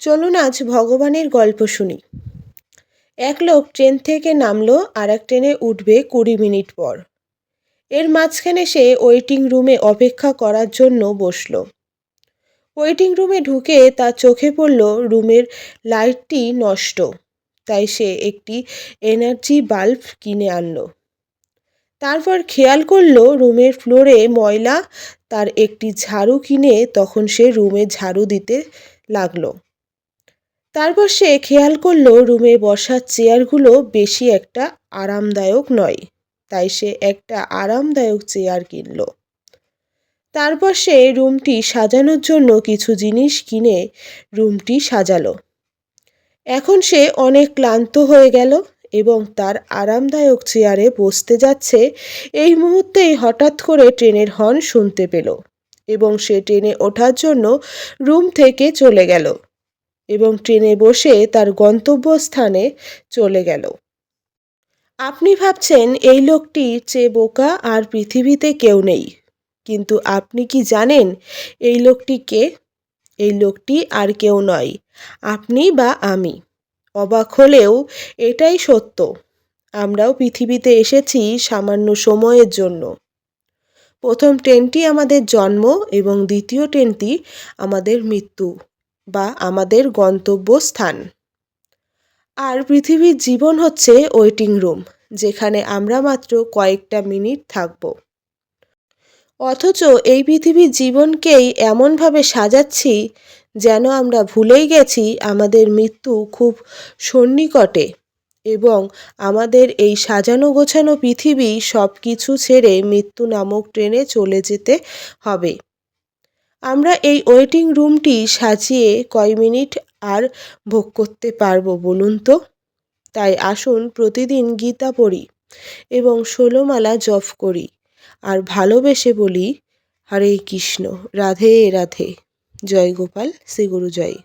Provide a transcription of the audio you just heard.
চলুন আজ ভগবানের গল্প শুনি। এক লোক ট্রেন থেকে নামলো আর এক ট্রেনে উঠবে কুড়ি মিনিট পর। এর মাঝখানে সে ওয়েটিং রুমে অপেক্ষা করার জন্য বসল। ওয়েটিং রুমে ঢুকে তার চোখে পড়ল রুমের লাইটটি নষ্ট, তাই সে একটি এনার্জি বাল্ব কিনে আনলো। তারপর খেয়াল করল রুমের ফ্লোরে ময়লা, তার একটি ঝাড়ু কিনে তখন সে রুমে ঝাড়ু দিতে লাগল। তারপর সে খেয়াল করল রুমে বসার চেয়ারগুলো বেশি একটা আরামদায়ক নয়, তাই সে একটা আরামদায়ক চেয়ার কিনলো। তারপর সে রুমটি সাজানোর জন্য কিছু জিনিস কিনে রুমটি সাজালো। এখন সে অনেক ক্লান্ত হয়ে গেল এবং তার আরামদায়ক চেয়ারে বসতে যাচ্ছে। এই মুহূর্তেই হঠাৎ করে ট্রেনের হর্ন শুনতে পেল এবং সে ট্রেনে ওঠার জন্য রুম থেকে চলে গেল। এবং ট্রেনে বসে তার গন্তব্যস্থানে চলে গেল। আপনি ভাবছেন এই লোকটি চেয়ে বোকা আর পৃথিবীতে কেউ নেই, কিন্তু আপনি কি জানেন এই লোকটি কে? এই লোকটি আর কেউ নয়, আপনি বা আমি। অবাক হলেও এটাই সত্য, আমরাও পৃথিবীতে এসেছি সামান্য সময়ের জন্য। প্রথম ট্রেনটি আমাদের জন্ম এবং দ্বিতীয় ট্রেনটি আমাদের মৃত্যু। বা আমাদের গন্তব্যস্থান। আর পৃথিবীর জীবন হচ্ছে ওয়েটিং রুম, যেখানে আমরা মাত্র কয়েকটা মিনিট থাকব। অথচ এই পৃথিবীর জীবনকেই এমনভাবে সাজাচ্ছি যেন আমরা ভুলেই গেছি আমাদের মৃত্যু খুব সন্নিকটে এবং আমাদের এই সাজানো গোছানো পৃথিবী সব কিছু ছেড়ে মৃত্যু নামক ট্রেনে চলে যেতে হবে। আমরা এই ওয়েটিং রুমটি সাজিয়ে কয় মিনিট আর ভোগ করতে পারব বলুন তো? তাই আসুন প্রতিদিন গীতা পড়ি এবং ষোলোমালা জপ করি আর ভালোবেসে বলি, হরে কৃষ্ণ, রাধে রাধে। জয় গোপাল শ্রী গুরু জয়।